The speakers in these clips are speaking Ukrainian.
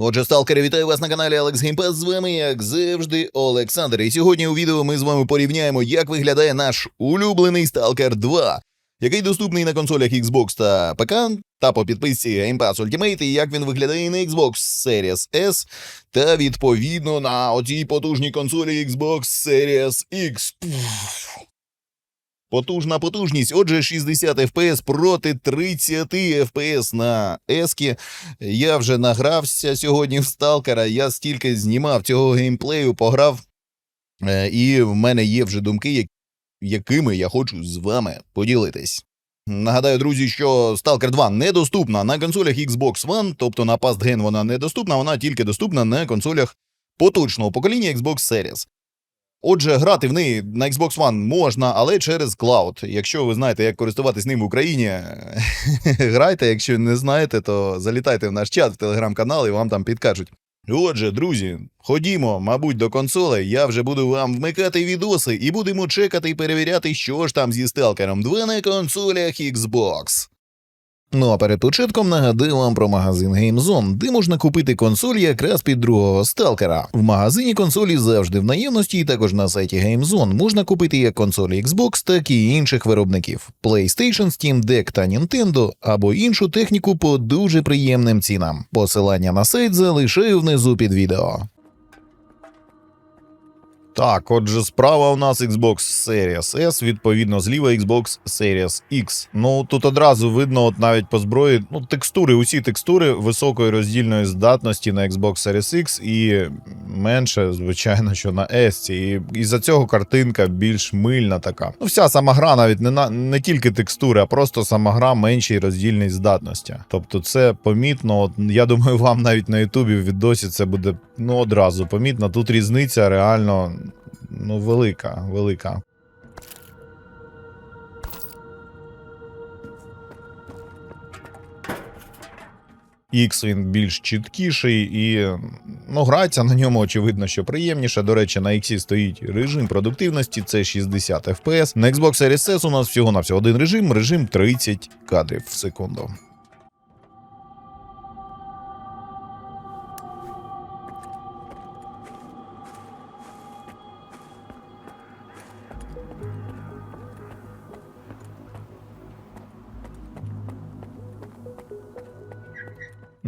Отже, сталкери, вітаю вас на каналі Game Pass. З вами, як завжди, Олександр. І сьогодні у відео ми з вами порівняємо, як виглядає наш улюблений Stalker 2, який доступний на консолях Xbox та ПК, та по підписці Game Pass Ultimate, і як він виглядає на Xbox Series S, та відповідно на оцій потужній консолі Xbox Series X. Пф. Потужна потужність. Отже, 60 FPS проти 30 FPS на Ескі. Я вже награвся сьогодні в Сталкера. Я стільки знімав цього геймплею, пограв. Е, І в мене є вже думки, якими я хочу з вами поділитись. Нагадаю, друзі, що Stalker 2 недоступна на консолях Xbox One, тобто на Past Gen вона недоступна, вона тільки доступна на консолях поточного покоління Xbox Series. Отже, грати в неї на Xbox One можна, але через клауд. Якщо ви знаєте, як користуватись ним в Україні, грайте. Якщо не знаєте, то залітайте в наш чат в телеграм-канал і вам там підкажуть. Отже, друзі, ходімо, мабуть, до консолей. Я вже буду вам вмикати відоси і будемо чекати і перевіряти, що ж там зі сталкером 2 на консолях Xbox. Ну а перед початком нагадаю вам про магазин GameZone, де можна купити консоль якраз під другого сталкера. В магазині консолі завжди в наявності, і також на сайті GameZone можна купити як консолі Xbox, так і інших виробників: PlayStation, Steam Deck та Nintendo, або іншу техніку по дуже приємним цінам. Посилання на сайт залишаю внизу під відео. Так, отже, справа у нас Xbox Series S, відповідно, зліва Xbox Series X. Ну тут одразу видно, от навіть по зброї, ну, текстури, усі текстури високої роздільної здатності на Xbox Series X і менше, звичайно, що на S. І із-за цього картинка більш мильна така. Ну, вся сама гра навіть не на не тільки текстури, а просто сама гра меншій роздільній здатності. Тобто, це помітно. От, я думаю, вам навіть на Ютубі в відосі це буде ну одразу помітно. Тут різниця реально ну, велика, велика. X він більш чіткіший і ну, грається на ньому, очевидно, що приємніше. До речі, на X стоїть режим продуктивності, це 60 FPS. На Xbox Series S у нас всього на всього один режим, режим 30 кадрів в секунду.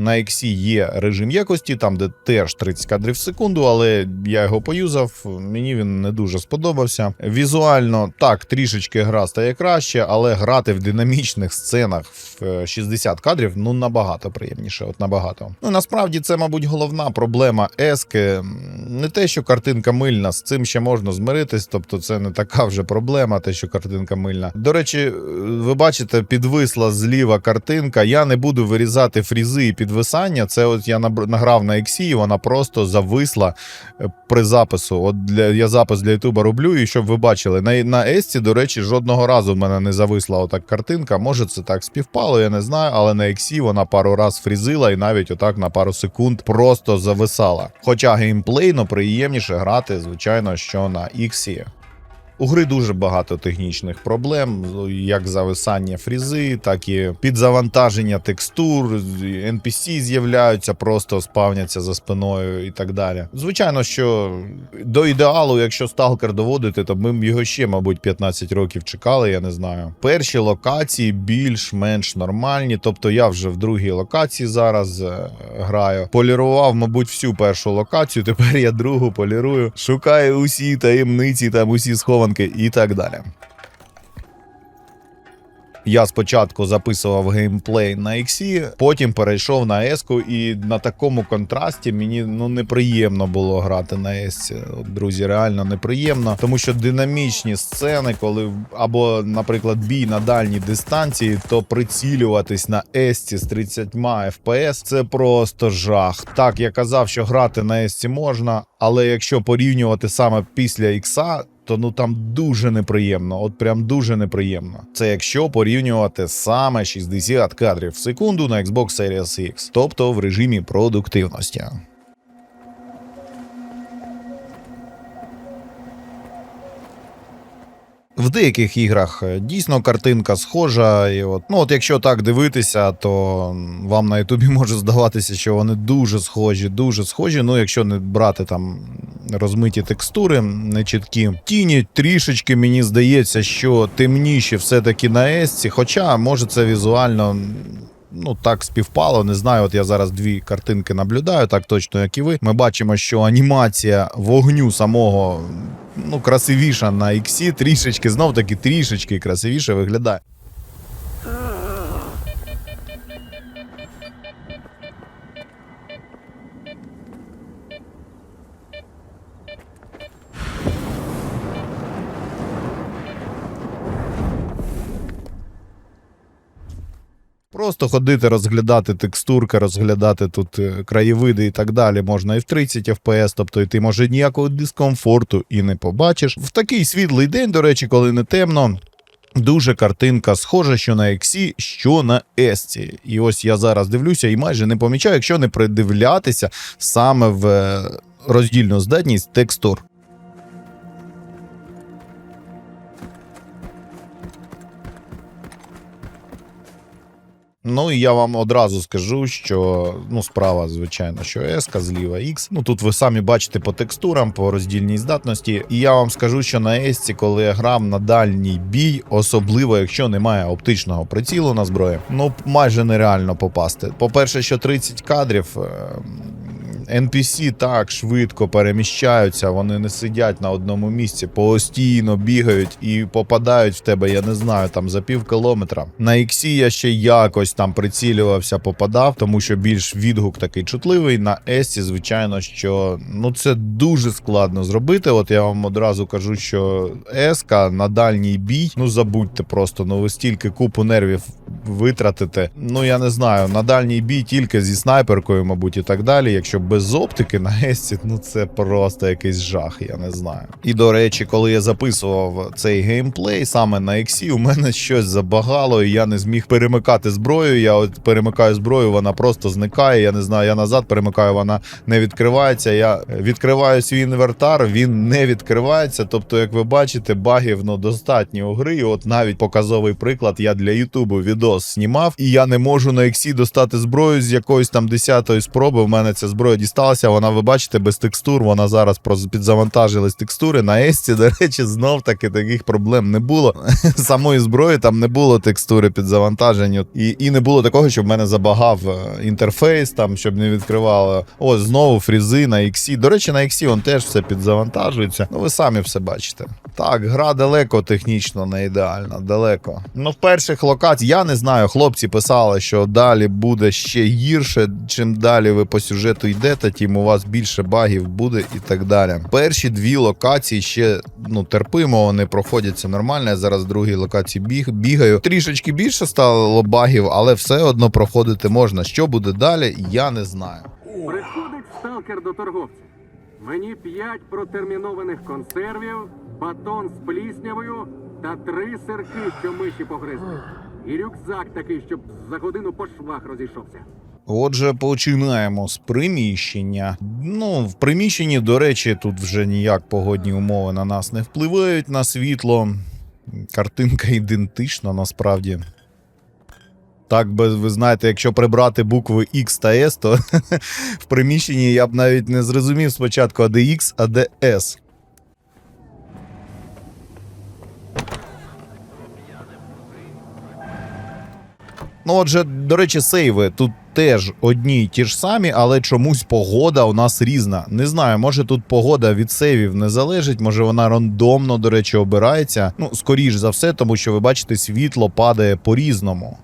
На X є режим якості, там де теж 30 кадрів в секунду, але я його поюзав, мені він не дуже сподобався. Візуально так, трішечки гра стає краще, але грати в динамічних сценах в е, 60 кадрів ну набагато приємніше. От набагато. Ну насправді це, мабуть, головна проблема ески. Не те, що картинка мильна, з цим ще можна змиритись, тобто це не така вже проблема, те, що картинка мильна. До речі, е, ви бачите, підвисла зліва картинка. Я не буду вирізати фрізи і підвисання. Це от я награв на X, і вона просто зависла е, при запису. От для я запис для Ютуба роблю, і щоб ви бачили, на на Есці, до речі, жодного разу в мене не зависла отак картинка. Може, це так співпало, я не знаю, але на X вона пару раз фрізила і навіть отак на пару секунд просто зависала. Хоча геймплейно приємніше грати, звичайно, що на X. У гри дуже багато технічних проблем, як зависання фрізи, так і підзавантаження текстур, NPC з'являються, просто спавняться за спиною і так далі. Звичайно, що до ідеалу, якщо сталкер доводити, то ми його ще, мабуть, 15 років чекали, я не знаю. Перші локації більш-менш нормальні, тобто я вже в другій локації зараз е, граю. Полірував, мабуть, всю першу локацію, тепер я другу полірую, шукаю усі таємниці, там усі схованки і так далі. Я спочатку записував геймплей на X, потім перейшов на S, і на такому контрасті мені ну неприємно було грати на S. Друзі, реально неприємно, тому що динамічні сцени, коли або, наприклад, бій на дальній дистанції, то прицілюватись на S з 30 FPS це просто жах. Так, я казав, що грати на S можна, але якщо порівнювати саме після X, то ну там дуже неприємно, от прям дуже неприємно. Це якщо порівнювати саме 60 кадрів в секунду на Xbox Series X, тобто в режимі продуктивності. В деяких іграх е, дійсно картинка схожа, і от, ну от якщо так дивитися, то вам на Ютубі може здаватися, що вони дуже схожі, дуже схожі. Ну, якщо не брати там розмиті текстури, нечіткі. Тіні трішечки мені здається, що темніші все-таки на Есці, хоча може це візуально. Ну, так співпало, не знаю. От я зараз дві картинки наблюдаю, так точно, як і ви. Ми бачимо, що анімація вогню самого ну, красивіша на іксі, трішечки, знов таки трішечки красивіше виглядає. Просто ходити, розглядати текстурки, розглядати тут е, краєвиди і так далі можна і в 30 FPS, тобто і ти може ніякого дискомфорту і не побачиш. В такий світлий день, до речі, коли не темно. Дуже картинка схожа, що на Ексі, що на Есці. І ось я зараз дивлюся і майже не помічаю, якщо не придивлятися саме в е, роздільну здатність текстур. Ну і я вам одразу скажу, що ну справа, звичайно, що S, зліва X. Ну тут ви самі бачите по текстурам, по роздільній здатності. І я вам скажу, що на S, коли я грав на дальній бій, особливо якщо немає оптичного прицілу на зброї, ну майже нереально попасти. По-перше, що 30 кадрів. е, NPC так швидко переміщаються, вони не сидять на одному місці, постійно бігають і попадають в тебе, я не знаю, там за пів кілометра. На Іксі я ще якось там прицілювався, попадав, тому що більш відгук такий чутливий. На Есті, звичайно, що ну це дуже складно зробити. От я вам одразу кажу, що Еска на дальній бій, ну забудьте просто, ну ви стільки купу нервів витратите. Ну я не знаю, на дальній бій тільки зі снайперкою, мабуть, і так далі. Якщо без оптики на Есті, ну це просто якийсь жах, я не знаю. І до речі, коли я записував цей геймплей саме на Ексі, у мене щось забагало, і я не зміг перемикати зброю. Я от перемикаю зброю, вона просто зникає. Я не знаю, я назад перемикаю, вона не відкривається. Я відкриваю свій інвертар, він не відкривається. Тобто, як ви бачите, багів ну достатньо у гри. І От навіть показовий приклад, я для Ютубу відос знімав, і я не можу на Ексі достати зброю з якоїсь там десятої спроби. У мене ця зброя дісталася. Вона, ви бачите, без текстур. Вона зараз підзавантажилась текстури. На Есці, до речі, знов таки таких проблем не було. Самої зброї там не було текстури під завантаженню. І, і не було такого, щоб в мене забагав е, інтерфейс, там, щоб не відкривало. Ось знову фрізи на Іксі. До речі, на Іксі он теж все підзавантажується. Ну, ви самі все бачите. Так, гра далеко технічно не ідеальна, далеко. Ну, в перших локаціях я не знаю, хлопці писали, що далі буде ще гірше. Чим далі ви по сюжету йдете, тим у вас більше багів буде і так далі. Перші дві локації ще ну терпимо, вони проходяться нормально. Я зараз другій локації біг, бігаю. Трішечки більше стало багів, але все одно проходити можна. Що буде далі, я не знаю. Приходить сталкер до торговця. Мені п'ять протермінованих консервів, батон з пліснявою та три сирки, що миші погризли. І рюкзак такий, щоб за годину по швах розійшовся. Отже, починаємо з приміщення. Ну, в приміщенні, до речі, тут вже ніяк погодні умови на нас не впливають на світло. Картинка ідентична насправді. Так би ви знаєте, якщо прибрати букви X та S, то в приміщенні я б навіть не зрозумів спочатку, а де X, а де S. Ну, отже, до речі, сейви тут теж одні й ті ж самі, але чомусь погода у нас різна. Не знаю, може тут погода від сейвів не залежить, може вона рандомно, до речі, обирається. Ну, скоріш за все, тому що ви бачите, світло падає по-різному.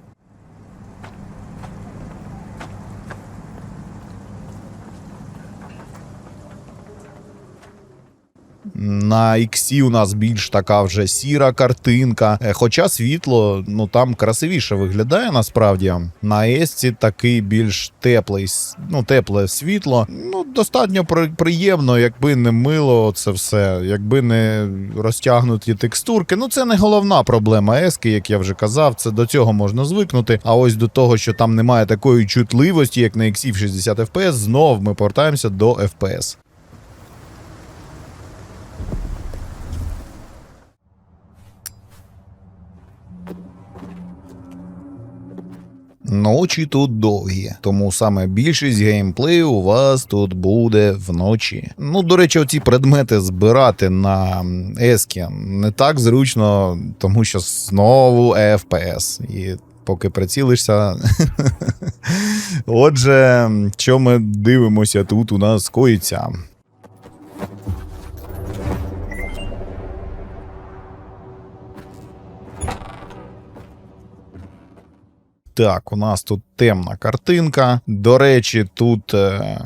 На Іксі у нас більш така вже сіра картинка. Е, Хоча світло ну там красивіше виглядає насправді. На Есці такий більш теплий, ну тепле світло. Ну достатньо приємно, якби не мило це все, якби не розтягнуті текстурки. Ну це не головна проблема Ески, як я вже казав. Це до цього можна звикнути. А ось до того, що там немає такої чутливості, як на Іксі в 60 FPS, знов ми повертаємося до FPS. Ночі тут довгі, тому саме більшість геймплею у вас тут буде вночі. Ну, до речі, оці предмети збирати на ескі не так зручно, тому що знову FPS. І поки прицілишся. Отже, що ми дивимося, тут у нас коїться. Так, у нас тут темна картинка. До речі, тут е,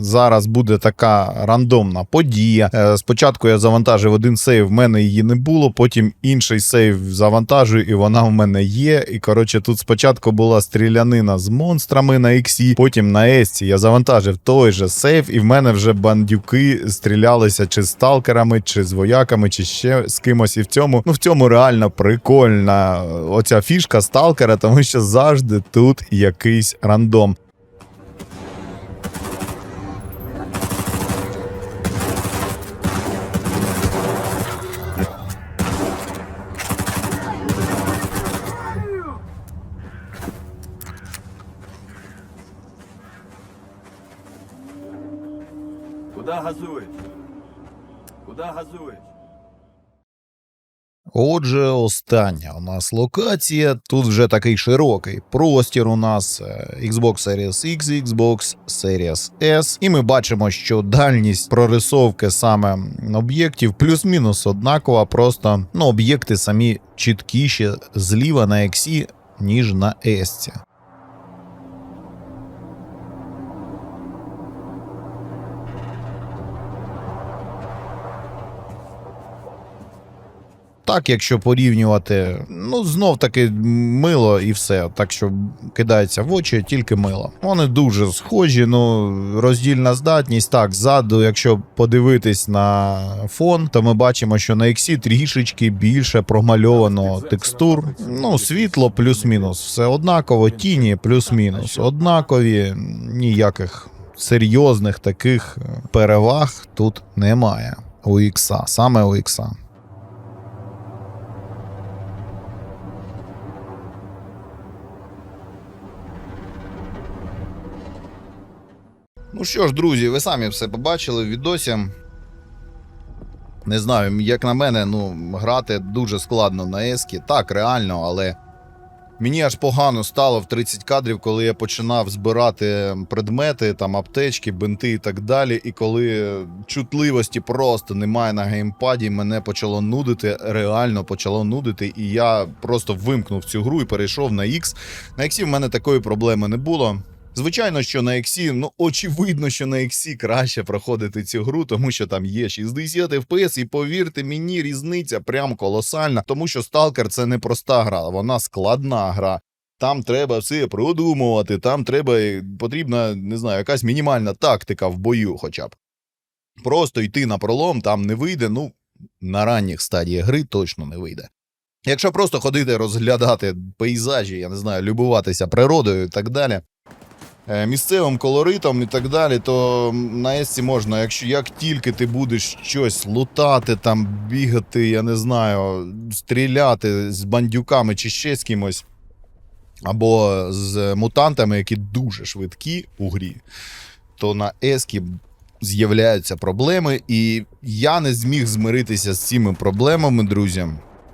зараз буде така рандомна подія. Е, спочатку я завантажив один сейв, в мене її не було. Потім інший сейв завантажую, і вона в мене є. І коротше, тут спочатку була стрілянина з монстрами на іксі, потім на Есці я завантажив той же сейв, і в мене вже бандюки стрілялися чи з сталкерами, чи з вояками, чи ще з кимось. І в цьому, ну в цьому реально прикольна оця фішка сталкера, тому що завжди тут якийсь рандом. Газуєш? Куда газуєш? Отже, остання у нас локація. Тут вже такий широкий простір. У нас е, Xbox Series X, Xbox Series S. І ми бачимо, що дальність прорисовки саме об'єктів плюс-мінус однакова. Просто ну, об'єкти самі чіткіші зліва на X, ніж на S. Так, якщо порівнювати, ну знов таки мило і все. Так що кидається в очі тільки мило. Вони дуже схожі. Ну роздільна здатність. Так, ззаду, якщо подивитись на фон, то ми бачимо, що на Іксі трішечки більше промальовано текстур. Ну, світло плюс-мінус, все однаково, тіні плюс-мінус, однакові, ніяких серйозних таких переваг тут немає. У Ікса, саме у Ікса. Ну що ж, друзі, ви самі все побачили в відосі. Не знаю, як на мене, ну, грати дуже складно на ескі. Так, реально, але мені аж погано стало в 30 кадрів, коли я починав збирати предмети, там аптечки, бинти і так далі. І коли чутливості просто немає на геймпаді, мене почало нудити, реально почало нудити, і я просто вимкнув цю гру і перейшов на X. На X в мене такої проблеми не було. Звичайно, що на Ексі, ну очевидно, що на Ексі краще проходити цю гру, тому що там є 60 FPS, і повірте мені, різниця прям колосальна, тому що Сталкер це не проста гра, вона складна гра. Там треба все продумувати, там треба потрібна, не знаю, якась мінімальна тактика в бою, хоча б. Просто йти на пролом там не вийде. Ну на ранніх стадіях гри точно не вийде. Якщо просто ходити, розглядати пейзажі, я не знаю, любуватися природою і так далі е, місцевим колоритом і так далі, то на Есці можна, якщо як тільки ти будеш щось лутати, там бігати, я не знаю, стріляти з бандюками чи ще з кимось, або з мутантами, які дуже швидкі у грі, то на Ескі з'являються проблеми, і я не зміг змиритися з цими проблемами, друзі.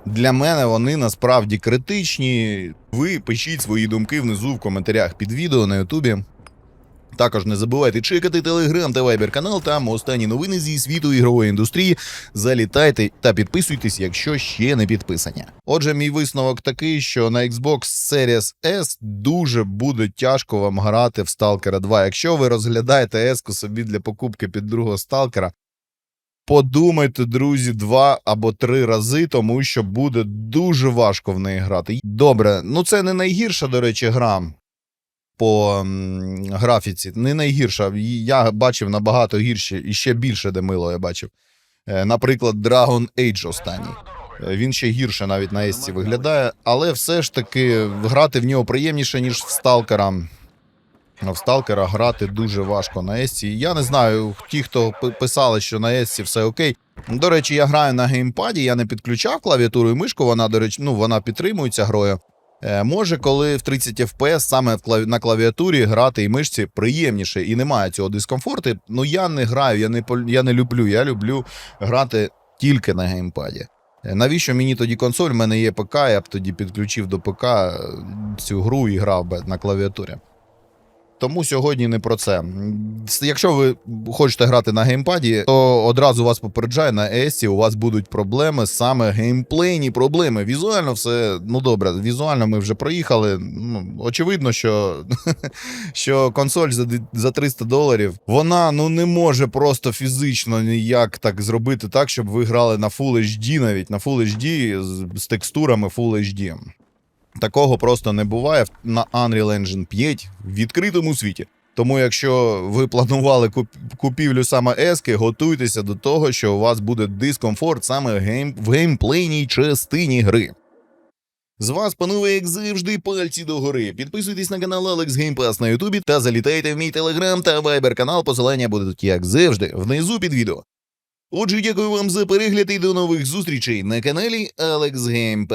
Для мене вони насправді критичні. Ви пишіть свої думки внизу в коментарях під відео на Ютубі. Також не забувайте чекати телеграм та вайбер канал. Там останні новини зі світу ігрової індустрії. Залітайте та підписуйтесь, якщо ще не підписані. Отже, мій висновок такий, що на Xbox Series S дуже буде тяжко вам грати в Stalker 2. Якщо ви розглядаєте S-ку собі для покупки під другого Сталкера, подумайте, друзі, два або три рази, тому що буде дуже важко в неї грати. Добре, ну це не найгірша, до речі, гра по графіці. Не найгірша. Я бачив набагато гірше і ще більше де мило я бачив. Е, Наприклад, Dragon Age останній. Е, Він ще гірше навіть на Есці виглядає, але все ж таки грати в нього приємніше, ніж в Сталкера. В Сталкера грати дуже важко на Есці. Я не знаю, ті, хто писали, що на Есці все окей. До речі, я граю на геймпаді, я не підключав клавіатуру і мишку. Вона, до речі, ну вона підтримується грою. Е, може, коли в 30 FPS саме в клаві... на клавіатурі грати і мишці приємніше і немає цього дискомфорту. Ну я не граю, я не, я не люблю. Я люблю грати тільки на геймпаді. Е, Навіщо мені тоді консоль? У мене є ПК, я б тоді підключив до ПК е, цю гру і грав би на клавіатурі. Тому сьогодні не про це. Якщо ви хочете грати на геймпаді, то одразу вас попереджаю, на ES у вас будуть проблеми, саме геймплейні проблеми. Візуально все ну добре. Візуально ми вже проїхали. Ну, очевидно, що, що консоль за, за 300 доларів вона ну не може просто фізично ніяк так зробити так, щоб ви грали на Full HD, навіть на Full HD з, з текстурами Full HD. Такого просто не буває на Unreal Engine 5 в відкритому світі. Тому, якщо ви планували купівлю саме ески, готуйтеся до того, що у вас буде дискомфорт саме в геймплейній частині гри. З вас, панове, як завжди, пальці догори. Підписуйтесь на канал Game Pass на Ютубі та залітайте в мій телеграм та вайбер канал. Посилання будуть, як завжди, внизу під відео. Отже, дякую вам за перегляд і до нових зустрічей на каналі Alex Game.